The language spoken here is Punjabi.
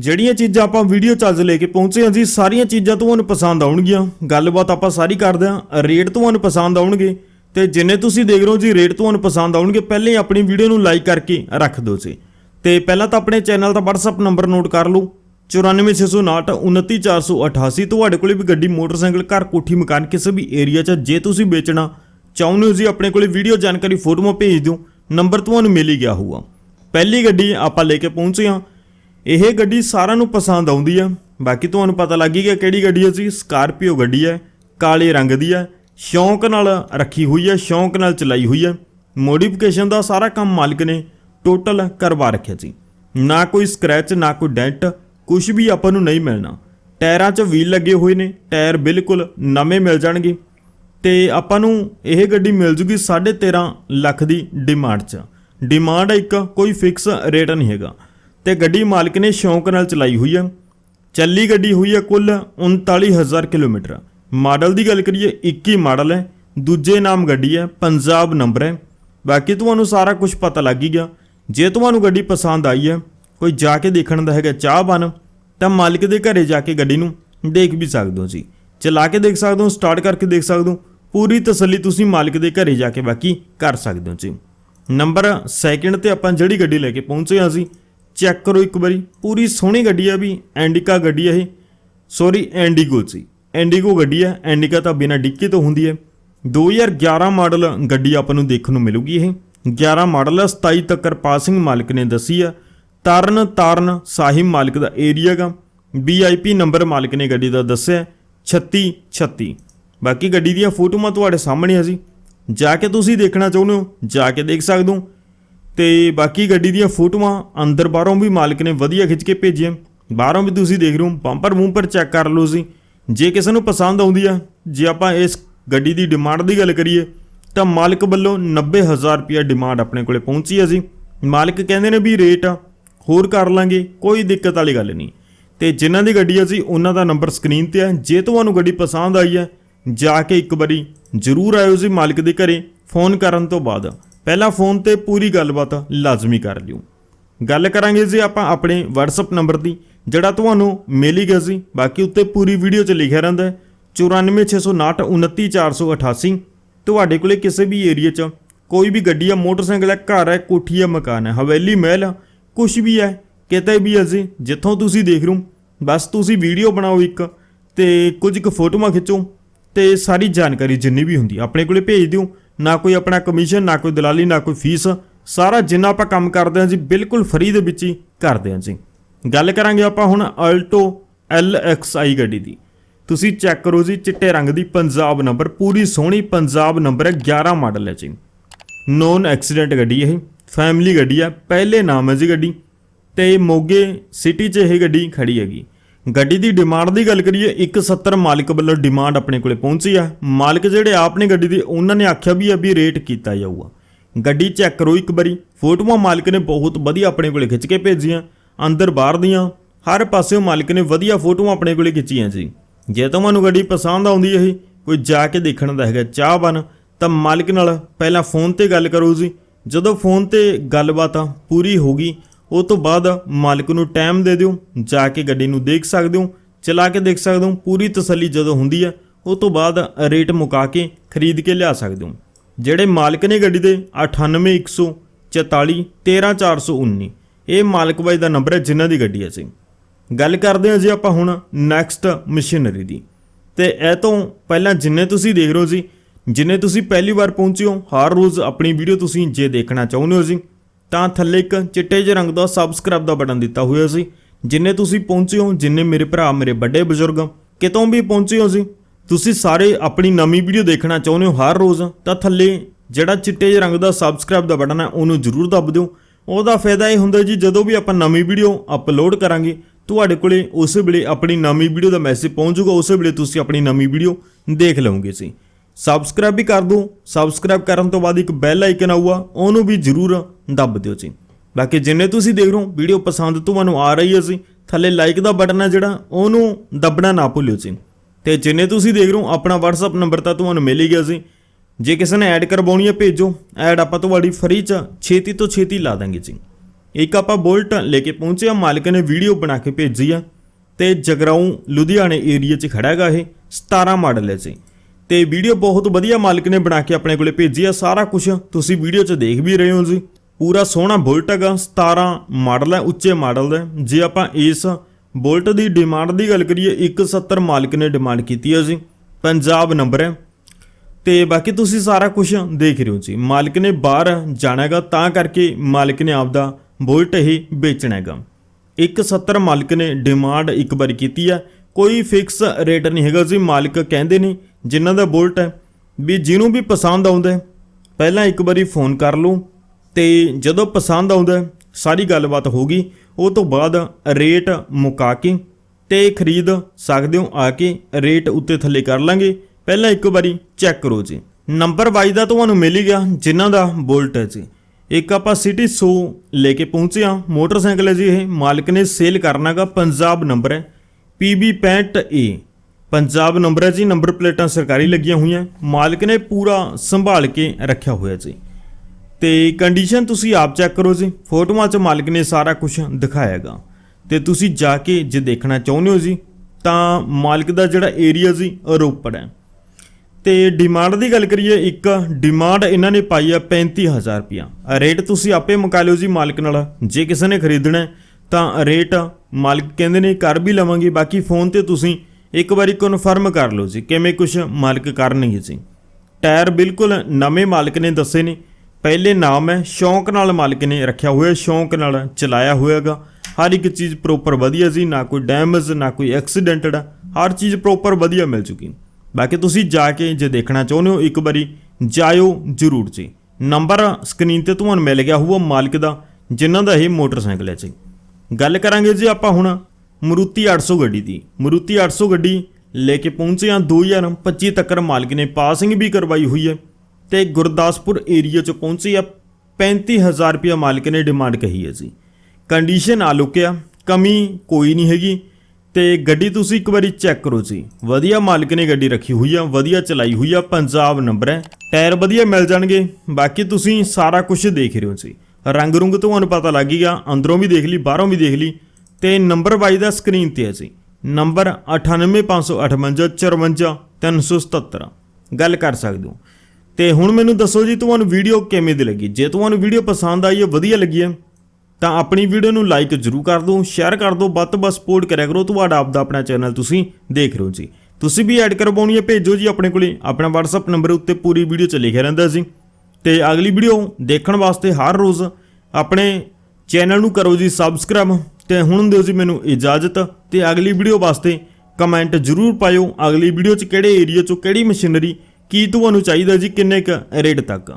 ਜਿਹੜੀਆਂ ਚੀਜ਼ਾਂ ਆਪਾਂ ਵੀਡੀਓ ਚੱਜ ਲੈ ਕੇ ਪਹੁੰਚੇ ਹਾਂ ਜੀ, ਸਾਰੀਆਂ ਚੀਜ਼ਾਂ ਤੁਹਾਨੂੰ ਪਸੰਦ ਆਉਣਗੀਆਂ। ਗੱਲਬਾਤ ਆਪਾਂ ਸਾਰੀ ਕਰਦੇ ਹਾਂ। ਰੇਟ ਤੁਹਾਨੂੰ ਪਸੰਦ ਆਉਣਗੇ। ਤੇ ਜਿੰਨੇ ਤੁਸੀਂ ਦੇਖ ਰਹੇ ਹੋ ਜੀ, ਰੇਟ ਤੁਹਾਨੂੰ ਪਸੰਦ ਆਉਣਗੇ। ਪਹਿਲੇ ਹੀ ਆਪਣੀ ਵੀਡੀਓ ਨੂੰ ਲਾਈਕ ਕਰਕੇ ਰੱਖ ਦਿਓ ਜੀ। ਤੇ ਪਹਿਲਾਂ ਤਾਂ ਆਪਣੇ ਚੈਨਲ ਦਾ WhatsApp ਨੰਬਰ ਨੋਟ ਕਰ ਲਓ। 9469 29488 ਤੁਹਾਡੇ ਕੋਲੇ ਵੀ ਗੱਡੀ, ਮੋਟਰਸਾਈਕਲ, ਘਰ, ਕੋਠੀ, ਮਕਾਨ, ਕਿਸੇ ਵੀ ਏਰੀਆ 'ਚ ਜੇ ਤੁਸੀਂ ਵੇਚਣਾ ਚਾਹੁੰਦੇ ਹੋ ਜੀ, ਆਪਣੇ ਕੋਲੇ ਵੀਡੀਓ ਜਾਣਕਾਰੀ, ਫੋਟੋਆਂ ਭੇਜ ਦਿਓ। ਨੰਬਰ ਤੁਹਾਨੂੰ ਮਿਲ ਹੀ ਗਿਆ ਹੋਊਗਾ। ਪਹਿਲੀ ਗੱਡੀ ਆਪਾਂ ਲੈ ਕੇ ਪਹੁੰਚੇ ਹਾਂ। ਇਹ ਗੱਡੀ ਸਾਰਿਆਂ ਨੂੰ ਪਸੰਦ ਆਉਂਦੀ ਆ। ਬਾਕੀ ਤੁਹਾਨੂੰ ਪਤਾ ਲੱਗ ਹੀ ਗਿਆ ਕਿਹੜੀ ਗੱਡੀ ਹੈ ਜੀ ਸਕਾਰਪੀਓ ਗੱਡੀ ਹੈ ਕਾਲੇ ਰੰਗ ਦੀ ਹੈ ਸ਼ੌਂਕ ਨਾਲ ਰੱਖੀ ਹੋਈ ਹੈ ਸ਼ੌਂਕ ਨਾਲ ਚਲਾਈ ਹੋਈ ਹੈ ਮੋਡੀਫਿਕੇਸ਼ਨ ਦਾ ਸਾਰਾ ਕੰਮ ਮਾਲਕ ਨੇ ਟੋਟਲ ਕਰਵਾ ਰੱਖਿਆ ਸੀ। ਨਾ ਕੋਈ ਸਕ੍ਰੈਚ ਨਾ ਕੋਈ ਡੈਂਟ ਕੁਝ ਵੀ ਆਪਾਂ ਨੂੰ ਨਹੀਂ ਮਿਲਣਾ। ਟਾਇਰਾਂ 'ਚ ਵੀਲ ਲੱਗੇ ਹੋਏ ਨੇ, ਟਾਇਰ ਬਿਲਕੁਲ ਨਵੇਂ ਮਿਲ ਜਾਣਗੇ। ਤੇ ਆਪਾਂ ਨੂੰ ਇਹ ਗੱਡੀ ਮਿਲ ਜੂਗੀ 13.5 ਲੱਖ ਦੀ ਡਿਮਾਂਡ 'ਚ। ਡਿਮਾਂਡ ਇੱਕ ਕੋਈ ਫਿਕਸ ਰੇਟ ਨਹੀਂ ਹੈਗਾ। ਤੇ ਗੱਡੀ ਮਾਲਕ ਨੇ ਸ਼ੌਂਕ ਨਾਲ ਚਲਾਈ ਹੋਈ ਹੈ ਚੱਲੀ ਗੱਡੀ ਹੋਈ ਹੈ ਕੁੱਲ 39000 ਕਿਲੋਮੀਟਰ। ਮਾਡਲ ਦੀ ਗੱਲ ਕਰੀਏ 21 ਮਾਡਲ ਹੈ, ਦੂਜੇ ਨਾਮ ਗੱਡੀ ਹੈ, ਪੰਜਾਬ ਨੰਬਰ ਹੈ। ਬਾਕੀ ਤੁਹਾਨੂੰ ਸਾਰਾ ਕੁਝ ਪਤਾ ਲੱਗ ਹੀ ਗਿਆ। ਜੇ ਤੁਹਾਨੂੰ ਗੱਡੀ ਪਸੰਦ ਆਈ ਹੈ, ਕੋਈ ਜਾ ਕੇ ਦੇਖਣ ਦਾ ਹੈਗਾ ਚਾਹ ਬਨ ਤਾਂ ਮਾਲਕ ਦੇ ਘਰੇ ਜਾ ਕੇ ਗੱਡੀ ਨੂੰ ਦੇਖ ਵੀ ਸਕਦੇ ਹੋ ਜੀ। ਚਲਾ ਕੇ ਦੇਖ ਸਕਦੇ ਹੋ, ਸਟਾਰਟ ਕਰਕੇ ਦੇਖ ਸਕਦੇ ਹੋ। ਪੂਰੀ ਤਸੱਲੀ ਤੁਸੀਂ ਮਾਲਕ ਦੇ ਘਰੇ ਜਾ ਕੇ ਬਾਕੀ ਕਰ ਸਕਦੇ ਹੋ ਜੀ। ਨੰਬਰ ਸੈਕਿੰਡ ਤੇ ਆਪਾਂ ਜਿਹੜੀ ਗੱਡੀ ਲੈ ਕੇ ਪਹੁੰਚੇ ਹਾਂ ਜੀ ਚੈੱਕ ਕਰੋ ਇੱਕ ਵਾਰੀ। ਪੂਰੀ ਸੋਹਣੀ ਗੱਡੀ ਆ ਵੀ, ਐਂਡਿਕਾ ਗੱਡੀ ਆ ਇਹ। ਸੌਰੀ ਐਂਡੀਗੋ ਸੀ। ਐਂਡੀਗੋ ਗੱਡੀ ਆ। ਐਂਡਿਕਾ ਤਾਂ ਬਿਨਾ ਡਿੱਕੀ ਤੋਂ ਹੁੰਦੀ ਹੈ 2011 ਮਾਡਲ ਗੱਡੀ ਆਪਾਂ ਨੂੰ ਦੇਖਣ ਨੂੰ ਮਿਲੂਗੀ ਇਹ। 11 ਮਾਡਲ ਹੈ 27 ਤੱਕਰ ਪਾਸਿੰਗ ਮਾਲਕ ਨੇ ਦੱਸੀ ਆ। ਤਰਨ ਤਾਰਨ ਸਾਹਿਬ ਮਾਲਕ ਦਾ ਏਰੀਆ ਗਾ। ਵੀਆਈਪੀ ਨੰਬਰ ਮਾਲਕ ਨੇ ਗੱਡੀ ਦਾ ਦੱਸਿਆ। 36 36 ਬਾਕੀ ਗੱਡੀ ਦੀਆਂ ਫੋਟੋਆਂ ਤੁਹਾਡੇ ਸਾਹਮਣੇ ਆ ਜੀ। ਜਾ ਕੇ ਤੁਸੀਂ ਦੇਖਣਾ ਚਾਹੁੰਦੇ ਹੋ, ਜਾ ਕੇ ਦੇਖ ਸਕਦੇ ਹੋ। ਤੇ ਬਾਕੀ ਗੱਡੀ ਦੀਆਂ ਫੋਟੋਆਂ ਅੰਦਰ ਬਾਹਰੋਂ ਵੀ ਮਾਲਕ ਨੇ ਵਧੀਆ ਖਿੱਚ ਕੇ ਭੇਜੀਆਂ। ਬਾਹਰੋਂ ਵੀ ਤੁਸੀਂ ਦੇਖ ਰਹੇ ਹੋ ਬੰਪਰ ਬੂੰਪਰ ਚੈੱਕ ਕਰ ਲਓ ਸੀ ਜੇ ਕਿਸੇ ਨੂੰ ਪਸੰਦ ਆਉਂਦੀ ਆ, ਜੇ ਆਪਾਂ ਇਸ ਗੱਡੀ ਦੀ ਡਿਮਾਂਡ ਦੀ ਗੱਲ ਕਰੀਏ, ਤਾਂ ਮਾਲਕ ਵੱਲੋਂ 90000 ਰੁਪਏ ਡਿਮਾਂਡ ਆਪਣੇ ਕੋਲੇ ਪਹੁੰਚੀ ਆ ਜੀ। ਮਾਲਕ ਕਹਿੰਦੇ ਨੇ ਵੀ ਰੇਟ ਹੋਰ ਕਰ ਲਾਂਗੇ, ਕੋਈ ਦਿੱਕਤ ਵਾਲੀ ਗੱਲ ਨਹੀਂ। ਤੇ ਜਿਨ੍ਹਾਂ ਦੀ ਗੱਡੀ ਆ ਜੀ, ਉਹਨਾਂ ਦਾ ਨੰਬਰ ਸਕਰੀਨ ਤੇ ਹੈ ਜੇ ਤੁਹਾਨੂੰ ਗੱਡੀ ਪਸੰਦ ਆਈ ਹੈ ਜਾ ਕੇ ਇੱਕ ਵਾਰੀ ਜ਼ਰੂਰ ਆਇਓ ਜੀ ਮਾਲਕ ਦੇ ਘਰੇ ਫੋਨ ਕਰਨ ਤੋਂ ਬਾਅਦ। ਪਹਿਲਾਂ ਫੋਨ ਤੇ ਪੂਰੀ ਗੱਲਬਾਤ ਲਾਜ਼ਮੀ ਕਰ ਲਿਓ। ਗੱਲ ਕਰਾਂਗੇ ਜੀ ਆਪਾਂ ਆਪਣੇ WhatsApp ਨੰਬਰ ਦੀ ਜਿਹੜਾ ਤੁਹਾਨੂੰ ਮਿਲ ਹੀ ਗਿਆ ਸੀ। ਬਾਕੀ ਉੱਤੇ ਪੂਰੀ ਵੀਡੀਓ 'ਚ ਲਿਖਿਆ ਰਹਿੰਦਾ ਹੈ 9469299488 ਤੁਹਾਡੇ ਕੋਲੇ ਕਿਸੇ ਵੀ ਏਰੀਆ 'ਚ ਕੋਈ ਵੀ ਗੱਡੀ ਆ ਮੋਟਰਸਾਈਕਲ ਹੈ ਘਰ ਹੈ ਕੋਠੀ ਹੈ ਮਕਾਨ ਹੈ ਹਵੇਲੀ ਮਹਿਲ ਆ, ਕੁਛ ਵੀ ਹੈ ਕਿਤੇ ਵੀ ਅਸੀਂ ਜਿੱਥੋਂ ਤੁਸੀਂ ਦੇਖ ਰਹੇ ਹੋ। ਬਸ ਤੁਸੀਂ ਵੀਡੀਓ ਬਣਾਓ ਇੱਕ ਤੇ ਕੁਝ ਕੁ ਫੋਟੋਆਂ ਖਿੱਚੋ ਤੇ ਸਾਰੀ ਜਾਣਕਾਰੀ ਜਿੰਨੀ ਵੀ ਹੁੰਦੀ ਆਪਣੇ ਕੋਲੇ ਭੇਜ ਦਿਓ। ਨਾ ਕੋਈ ਆਪਣਾ ਕਮਿਸ਼ਨ ਨਾ ਕੋਈ ਦਲਾਲੀ, ਨਾ ਕੋਈ ਫੀਸ। ਸਾਰਾ ਜਿੰਨਾ ਆਪਾਂ ਕੰਮ ਕਰਦੇ ਹਾਂ ਜੀ, ਬਿਲਕੁਲ ਫ੍ਰੀ ਦੇ ਵਿੱਚ ਹੀ ਕਰਦੇ ਹਾਂ ਜੀ। ਗੱਲ ਕਰਾਂਗੇ ਆਪਾਂ ਹੁਣ ਅਲਟੋ LXI ਗੱਡੀ ਦੀ। ਤੁਸੀਂ ਚੈੱਕ ਕਰੋ ਜੀ, ਚਿੱਟੇ ਰੰਗ ਦੀ ਪੰਜਾਬ ਨੰਬਰ ਪੂਰੀ ਸੋਹਣੀ ਪੰਜਾਬ ਨੰਬਰ ਹੈ 11 ਮਾਡਲ ਹੈ ਜੀ। ਨੋਨ ਐਕਸੀਡੈਂਟ ਗੱਡੀ ਇਹ ਫੈਮਿਲੀ ਗੱਡੀ ਆ ਪਹਿਲੇ ਨਾਮ ਹੈ ਜੀ ਗੱਡੀ। ਤੇ ਮੋਗੇ ਸਿਟੀ 'ਚ ਇਹ ਗੱਡੀ ਖੜੀ ਹੈਗੀ। ਗੱਡੀ ਦੀ ਡਿਮਾਂਡ ਦੀ ਗੱਲ ਕਰੀਏ 170 ਮਾਲਕ ਵੱਲੋਂ ਡਿਮਾਂਡ ਆਪਣੇ ਕੋਲੇ ਪਹੁੰਚੀ ਆ। ਮਾਲਕ ਜਿਹੜੇ ਆਪ ਨੇ ਗੱਡੀ ਦੇ, ਉਹਨਾਂ ਨੇ ਆਖਿਆ ਵੀ ਆ ਵੀ ਰੇਟ ਕੀਤਾ ਜਾਊਗਾ। ਗੱਡੀ ਚੈੱਕ ਕਰੋ ਇੱਕ ਵਾਰੀ। ਫੋਟੋਆਂ ਮਾਲਕ ਨੇ ਬਹੁਤ ਵਧੀਆ ਆਪਣੇ ਕੋਲੇ ਖਿੱਚ ਕੇ ਭੇਜੀਆਂ। ਅੰਦਰ ਬਾਹਰ ਦੀਆਂ, ਹਰ ਪਾਸਿਓਂ ਮਾਲਕ ਨੇ ਵਧੀਆ ਫੋਟੋਆਂ ਆਪਣੇ ਕੋਲੇ ਖਿੱਚੀਆਂ ਜੀ ਜੇ ਤੁਹਾਨੂੰ ਗੱਡੀ ਪਸੰਦ ਆਉਂਦੀ ਹੈ ਕੋਈ ਜਾ ਕੇ ਦੇਖਣ ਦਾ ਹੈਗਾ, ਚਾਹ ਬਣ, ਤਾਂ ਮਾਲਕ ਨਾਲ ਪਹਿਲਾਂ ਫੋਨ ਤੇ ਗੱਲ ਕਰੋ ਜੀ। ਜਦੋਂ ਫੋਨ ਤੇ ਗੱਲਬਾਤ ਪੂਰੀ ਹੋ ਗਈ ਉਹ ਤੋਂ ਬਾਅਦ ਮਾਲਕ ਨੂੰ ਟਾਈਮ ਦੇ ਦਿਓ, ਜਾ ਕੇ ਗੱਡੀ ਨੂੰ ਦੇਖ ਸਕਦੇ ਹੋ, ਚਲਾ ਕੇ ਦੇਖ ਸਕਦੇ ਹੋ, ਪੂਰੀ ਤਸੱਲੀ ਜਦੋਂ ਹੁੰਦੀ ਹੈ, ਉਹ ਤੋਂ ਬਾਅਦ ਰੇਟ ਮੁਕਾ ਕੇ ਖਰੀਦ ਕੇ ਲਿਆ ਸਕਦੇ ਹੋ। ਜਿਹੜੇ ਮਾਲਕ ਨੇ ਗੱਡੀ ਦੇ 98144 13419 ਇਹ ਮਾਲਕ ਬਾਈ ਦਾ ਨੰਬਰ ਹੈ ਜਿਨ੍ਹਾਂ ਦੀ ਗੱਡੀ ਹੈ ਸੀ ਗੱਲ ਕਰਦੇ ਹਾਂ ਜੀ ਆਪਾਂ ਹੁਣ ਨੈਕਸਟ ਮਸ਼ੀਨਰੀ ਦੀ। ਤੇ ਇਹ ਤੋਂ ਪਹਿਲਾਂ ਜਿੰਨੇ ਤੁਸੀਂ ਦੇਖ ਰਹੇ ਹੋ ਜੀ, ਜਿੰਨੇ ਤੁਸੀਂ ਪਹਿਲੀ ਵਾਰ ਪਹੁੰਚੇ ਹੋ, ਹਰ ਰੋਜ਼ ਆਪਣੀ ਵੀਡੀਓ ਤੁਸੀਂ ਜੇ ਦੇਖਣਾ ਚਾਹੁੰਦੇ ਹੋ ਜੀ। ਤਾਂ ਥੱਲੇ ਇੱਕ ਚਿੱਟੇ ਜਿਹੇ ਰੰਗ ਦਾ ਸਬਸਕ੍ਰਾਈਬ ਦਾ ਬਟਨ ਦਿੱਤਾ ਹੋਇਆ ਸੀ। ਜਿੰਨੇ ਤੁਸੀਂ ਪਹੁੰਚੇ ਹੋ, ਜਿੰਨੇ ਮੇਰੇ ਭਰਾ, ਮੇਰੇ ਵੱਡੇ ਬਜ਼ੁਰਗ, ਕਿਤੋਂ ਵੀ ਪਹੁੰਚੇ ਹੋ ਜੀ, ਤੁਸੀਂ ਸਾਰੇ ਆਪਣੀ ਨਵੀਂ ਵੀਡੀਓ ਦੇਖਣਾ ਚਾਹੁੰਦੇ ਹੋ ਹਰ ਰੋਜ਼, ਤਾਂ ਥੱਲੇ ਜਿਹੜਾ ਚਿੱਟੇ ਜਿਹੇ ਰੰਗ ਦਾ ਸਬਸਕ੍ਰਾਈਬ ਦਾ ਬਟਨ ਹੈ, ਉਹਨੂੰ ਜ਼ਰੂਰ ਦੱਬ ਦਿਓ। ਉਹਦਾ ਫਾਇਦਾ ਇਹ ਹੁੰਦਾ ਜੀ, ਜਦੋਂ ਵੀ ਆਪਾਂ ਨਵੀਂ ਵੀਡੀਓ ਅਪਲੋਡ ਕਰਾਂਗੇ, ਤੁਹਾਡੇ ਕੋਲੇ ਉਸੇ ਵੇਲੇ ਆਪਣੀ ਨਵੀਂ ਵੀਡੀਓ ਦਾ ਮੈਸੇਜ ਪਹੁੰਚੂਗਾ ਉਸੇ ਵੇਲੇ ਤੁਸੀਂ ਆਪਣੀ ਨਵੀਂ ਵੀਡੀਓ ਦੇਖ ਲਓਗੇ ਸੀ ਸਬਸਕ੍ਰਾਈਬ ਵੀ ਕਰ ਦਿਓ ਸਬਸਕ੍ਰਾਈਬ ਕਰਨ ਤੋਂ ਬਾਅਦ ਇੱਕ ਬੈਲ ਆਈਕਨ ਆਊਗਾ, ਉਹਨੂੰ ਵੀ ਜ਼ਰੂਰ ਦੱਬ ਦਿਓ ਜੀ। ਬਾਕੀ ਜਿੰਨੇ ਤੁਸੀਂ ਦੇਖ ਰਹੇ ਹੋ, ਵੀਡੀਓ ਪਸੰਦ ਤੁਹਾਨੂੰ ਆ ਰਹੀ ਹੈ ਜੀ। ਥੱਲੇ ਲਾਈਕ ਦਾ ਬਟਨ ਹੈ ਜਿਹੜਾ, ਉਹਨੂੰ ਦੱਬਣਾ ਨਾ ਭੁੱਲਿਓ ਜੀ। ਤੇ ਜਿੰਨੇ ਤੁਸੀਂ ਦੇਖ ਰਹੇ ਹੋ, ਆਪਣਾ WhatsApp ਨੰਬਰ ਤਾਂ ਤੁਹਾਨੂੰ ਮਿਲ ਹੀ ਗਿਆ ਸੀ ਜੇ ਕਿਸੇ ਨੇ ਐਡ ਕਰਵਾਉਣੀ ਹੈ, ਭੇਜੋ। ਐਡ ਆਪਾਂ ਤੁਹਾਡੀ ਫਰੀ ਚ ਛੇਤੀ ਤੋਂ ਛੇਤੀ ਲਾ ਦਾਂਗੇ ਜੀ। ਇੱਕ ਆਪਾਂ ਬੋਲਟ ਲੈ ਕੇ ਪਹੁੰਚੇ ਆ, ਮਾਲਕ ਨੇ ਵੀਡੀਓ ਬਣਾ ਕੇ ਭੇਜੀ ਆ। ਤੇ ਜਗਰਾਉਂ, ਲੁਧਿਆਣੇ ਏਰੀਆ 'ਚ ਖੜਾ ਹੈਗਾ ਇਹ 17 ਮਾਡਲ ਹੈ ਜੀ। ਤੇ ਵੀਡੀਓ ਬਹੁਤ ਵਧੀਆ ਮਾਲਕ ਨੇ ਬਣਾ ਕੇ ਆਪਣੇ ਕੋਲੇ ਭੇਜੀ ਆ ਸਾਰਾ ਕੁਝ ਤੁਸੀਂ ਵੀਡੀਓ 'ਚ ਦੇਖ ਵੀ ਰਹੇ ਹੋ ਜੀ। ਪੂਰਾ ਸੋਹਣਾ ਬੁਲਟ ਹੈਗਾ 17 ਮਾਡਲ ਹੈ, ਉੱਚੇ ਮਾਡਲ ਦਾ। ਜੇ ਆਪਾਂ ਇਸ ਬੁਲਟ ਦੀ ਡਿਮਾਂਡ ਦੀ ਗੱਲ ਕਰੀਏ 170 ਮਾਲਕ ਨੇ ਡਿਮਾਂਡ ਕੀਤੀ ਹੈ ਜੀ। ਪੰਜਾਬ ਨੰਬਰ ਹੈ। ਤੇ ਬਾਕੀ ਤੁਸੀਂ ਸਾਰਾ ਕੁਝ ਦੇਖ ਰਹੇ ਹੋ ਜੀ। ਮਾਲਕ ਨੇ ਬਾਹਰ ਜਾਣਾ ਹੈਗਾ, ਤਾਂ ਕਰਕੇ ਮਾਲਕ ਨੇ ਆਪਦਾ ਬੁਲਟ ਹੀ ਵੇਚਣਾ ਹੈਗਾ। 170 ਮਾਲਕ ਨੇ ਡਿਮਾਂਡ ਇੱਕ ਵਾਰੀ ਕੀਤੀ ਹੈ ਕੋਈ ਫਿਕਸ ਰੇਟ ਨਹੀਂ ਹੈਗਾ ਜੀ, ਮਾਲਕ ਕਹਿੰਦੇ ਨੇ ਜਿਨ੍ਹਾਂ ਦਾ ਬੁਲਟ ਹੈ, ਵੀ ਜਿਹਨੂੰ ਵੀ ਪਸੰਦ ਆਉਂਦਾ ਪਹਿਲਾਂ ਇੱਕ ਵਾਰੀ ਫੋਨ ਕਰ ਲਓ ਤੇ ਜਦੋਂ ਪਸੰਦ ਆਉਂਦਾ ਸਾਰੀ ਗੱਲਬਾਤ ਹੋਗੀ ਉਹ ਤੋਂ ਬਾਅਦ ਰੇਟ ਮੁਕਾ ਕੇ ਤੇ ਖਰੀਦ ਸਕਦੇ ਹੋ, ਆ ਕੇ ਰੇਟ ਉੱਤੇ ਥੱਲੇ ਕਰ ਲਾਂਗੇ। ਪਹਿਲਾਂ ਇੱਕ ਵਾਰੀ ਚੈੱਕ ਕਰੋ ਜੀ। ਨੰਬਰ 22 ਦਾ ਤੁਹਾਨੂੰ ਮਿਲ ਗਿਆ, ਜਿਨ੍ਹਾਂ ਦਾ ਬੁਲਟ ਹੈ ਜੀ। ਇੱਕ ਆਪਾਂ ਸਿਟੀ 100 ਲੈ ਕੇ ਪਹੁੰਚੇ ਹਾਂ, ਮੋਟਰਸਾਈਕਲ ਹੈ ਜੀ ਇਹ, ਮਾਲਕ ਨੇ ਸੇਲ ਕਰਨਾਗਾ, ਪੰਜਾਬ ਨੰਬਰ ਹੈ PB65A ਪੰਜਾਬ ਨੰਬਰ ਹੈ ਜੀ ਨੰਬਰ ਪਲੇਟਾਂ ਸਰਕਾਰੀ ਲੱਗੀਆਂ ਹੋਈਆਂ, ਮਾਲਕ ਨੇ ਪੂਰਾ ਸੰਭਾਲ ਕੇ ਰੱਖਿਆ ਹੋਇਆ ਜੀ। ਤੇ ਕੰਡੀਸ਼ਨ ਤੁਸੀਂ ਆਪ ਚੈੱਕ ਕਰੋ ਜੀ, ਫੋਟੋਆਂ 'ਚ ਮਾਲਕ ਨੇ ਸਾਰਾ ਕੁਝ ਦਿਖਾਇਆਗਾ। ਤੇ ਤੁਸੀਂ ਜਾ ਕੇ ਜੇ ਦੇਖਣਾ ਚਾਹੁੰਦੇ ਹੋ ਜੀ, ਤਾਂ ਮਾਲਕ ਦਾ ਜਿਹੜਾ ਏਰੀਆ ਜੀ ਰੋਪੜ ਹੈ। ਤੇ ਡਿਮਾਂਡ ਦੀ ਗੱਲ ਕਰੀਏ, ਇੱਕ ਡਿਮਾਂਡ ਇਹਨਾਂ ਨੇ ਪਾਈ ਆ 35000 ਰੁਪਿਆ ਰੇਟ ਤੁਸੀਂ ਆਪੇ ਮੁਕਾ ਲਿਓ ਜੀ ਮਾਲਕ ਨਾਲ। ਜੇ ਕਿਸੇ ਨੇ ਖਰੀਦਣਾ ਤਾਂ ਰੇਟ ਮਾਲਕ ਕਹਿੰਦੇ ਨੇ ਕਰ ਵੀ ਲਵਾਂਗੇ, ਬਾਕੀ ਫੋਨ ਤੇ ਤੁਸੀਂ ਇੱਕ ਵਾਰੀ ਕਨਫਰਮ ਕਰ ਲਓ ਜੀ, ਕਿਵੇਂ ਕੁਝ ਮਾਲਕ ਕਰਨਗੇ ਜੀ ਟਾਇਰ ਬਿਲਕੁਲ ਨਵੇਂ ਮਾਲਕ ਨੇ ਦੱਸੇ ਨੇ। ਪਹਿਲੇ ਨਾਮ ਹੈ, ਸ਼ੌਂਕ ਨਾਲ ਮਾਲਕ ਨੇ ਰੱਖਿਆ ਹੋਇਆ, ਸ਼ੌਂਕ ਨਾਲ ਚਲਾਇਆ ਹੋਇਆਗਾ। ਹਰ ਇੱਕ ਚੀਜ਼ ਪ੍ਰੋਪਰ ਵਧੀਆ ਜੀ ਨਾ ਕੋਈ ਡੈਮੇਜ ਨਾ ਕੋਈ ਐਕਸੀਡੈਂਟਡ ਹਰ ਚੀਜ਼ ਪ੍ਰੋਪਰ ਵਧੀਆ ਮਿਲ ਚੁੱਕੀ। ਬਾਕੀ ਤੁਸੀਂ ਜਾ ਕੇ ਜੇ ਦੇਖਣਾ ਚਾਹੁੰਦੇ ਹੋ, ਇੱਕ ਵਾਰੀ ਜਾਇਓ ਜ਼ਰੂਰ ਜੀ। ਨੰਬਰ ਸਕਰੀਨ ਤੇ ਤੁਹਾਨੂੰ ਮਿਲ ਗਿਆ ਹੋਊਗਾ ਮਾਲਕ ਦਾ, ਜਿਨ੍ਹਾਂ ਦਾ ਇਹ ਮੋਟਰਸਾਈਕਲ ਹੈ ਜੀ। ਗੱਲ ਕਰਾਂਗੇ ਜੀ ਆਪਾਂ ਹੁਣ ਮਰੂਤੀ 800 ਗੱਡੀ ਦੀ। ਮਰੂਤੀ 800 ਗੱਡੀ ਲੈ ਕੇ ਪਹੁੰਚੇ ਹਾਂ 2025 ਤੱਕ ਮਾਲਕ ਨੇ ਪਾਸਿੰਗ ਵੀ ਕਰਵਾਈ ਹੋਈ ਹੈ ਤੇ ਗੁਰਦਾਸਪੁਰ ਏਰੀਆ ਚ ਪਹੁੰਚੀ ਆ। 35000 ਰੁਪਇਆ ਮਾਲਕ ਨੇ ਡਿਮਾਂਡ ਕਹੀ ਹੈ ਜੀ। ਕੰਡੀਸ਼ਨ ਆ ਲੁਕਿਆ ਕਮੀ ਕੋਈ ਨਹੀਂ ਹੈਗੀ ਤੇ ਗੱਡੀ ਤੁਸੀਂ ਇੱਕ ਵਾਰੀ ਚੈੱਕ ਕਰੋ ਜੀ। ਵਧੀਆ ਮਾਲਕ ਨੇ ਗੱਡੀ ਰੱਖੀ ਹੋਈ ਆ, ਵਧੀਆ ਚਲਾਈ ਹੋਈ ਆ, ਪੰਜਾਬ ਨੰਬਰ ਹੈ। ਟਾਇਰ ਵਧੀਆ ਮਿਲ ਜਾਣਗੇ, ਬਾਕੀ ਤੁਸੀਂ ਸਾਰਾ ਕੁਝ ਦੇਖ ਰਹੇ ਹੋ ਜੀ। ਰੰਗ ਰੁੰਗ ਤੁਹਾਨੂੰ ਪਤਾ ਲੱਗ ਹੀ ਗਿਆ, ਅੰਦਰੋਂ ਵੀ ਦੇਖ ਲਈ, ਬਾਹਰੋਂ ਵੀ ਦੇਖ ਲਈ। ਤੇ ਨੰਬਰ 22 ਦਾ ਸਕਰੀਨ ਤੇ ਹੈ ਜੀ। ਨੰਬਰ 9855 377 ਗੱਲ ਕਰ ਸਕਦੇ ਹੋ। ਤੇ ਹੁਣ ਮੈਨੂੰ ਦੱਸੋ ਜੀ, ਤੁਹਾਨੂੰ ਵੀਡੀਓ ਕਿਵੇਂ ਦੀ ਲੱਗੀ? ਜੇ ਤੁਹਾਨੂੰ ਵੀਡੀਓ ਪਸੰਦ ਆਈ ਹੈ, ਵਧੀਆ ਲੱਗੀ ਹੈ, ਤਾਂ ਆਪਣੀ ਵੀਡੀਓ ਨੂੰ ਲਾਈਕ ਜ਼ਰੂਰ ਕਰ ਦਿਓ, ਸ਼ੇਅਰ ਕਰ ਦਿਓ, ਵੱਧ ਤੋਂ ਵੱਧ ਸਪੋਰਟ ਕਰਿਆ ਕਰੋ। ਤੁਹਾਡਾ ਆਪਦਾ ਆਪਣਾ ਚੈਨਲ ਤੁਸੀਂ ਦੇਖ ਰਹੇ ਹੋ ਜੀ। ਤੁਸੀਂ ਵੀ ਐਡ ਕਰਵਾਉਣੀ ਹੈ, ਭੇਜੋ ਜੀ ਆਪਣੇ ਕੋਲੇ। ਆਪਣਾ WhatsApp ਨੰਬਰ ਉੱਤੇ ਪੂਰੀ ਵੀਡੀਓ ਚ ਲਿਖਿਆ ਰਹਿੰਦਾ ਸੀ ਤੇ ਅਗਲੀ ਵੀਡੀਓ ਦੇਖਣ ਵਾਸਤੇ ਹਰ ਰੋਜ਼ ਆਪਣੇ ਚੈਨਲ ਨੂੰ ਕਰੋ ਜੀ ਸਬਸਕ੍ਰਾਈਬ ਤੇ ਹੁਣ ਦਿਓ ਜੀ ਮੈਨੂੰ ਇਜਾਜ਼ਤ ਤੇ ਅਗਲੀ ਵੀਡੀਓ ਵਾਸਤੇ ਕਮੈਂਟ ਜ਼ਰੂਰ ਪਾਇਓ। ਅਗਲੀ ਵੀਡੀਓ ਚ ਕਿਹੜੇ ਏਰੀਆ ਚੋਂ ਕਿਹੜੀ ਮਸ਼ੀਨਰੀ ਕੀ ਤੁਹਾਨੂੰ ਚਾਹੀਦਾ ਜੀ, ਕਿੰਨੇ ਕ ਰੇਟ ਤੱਕ?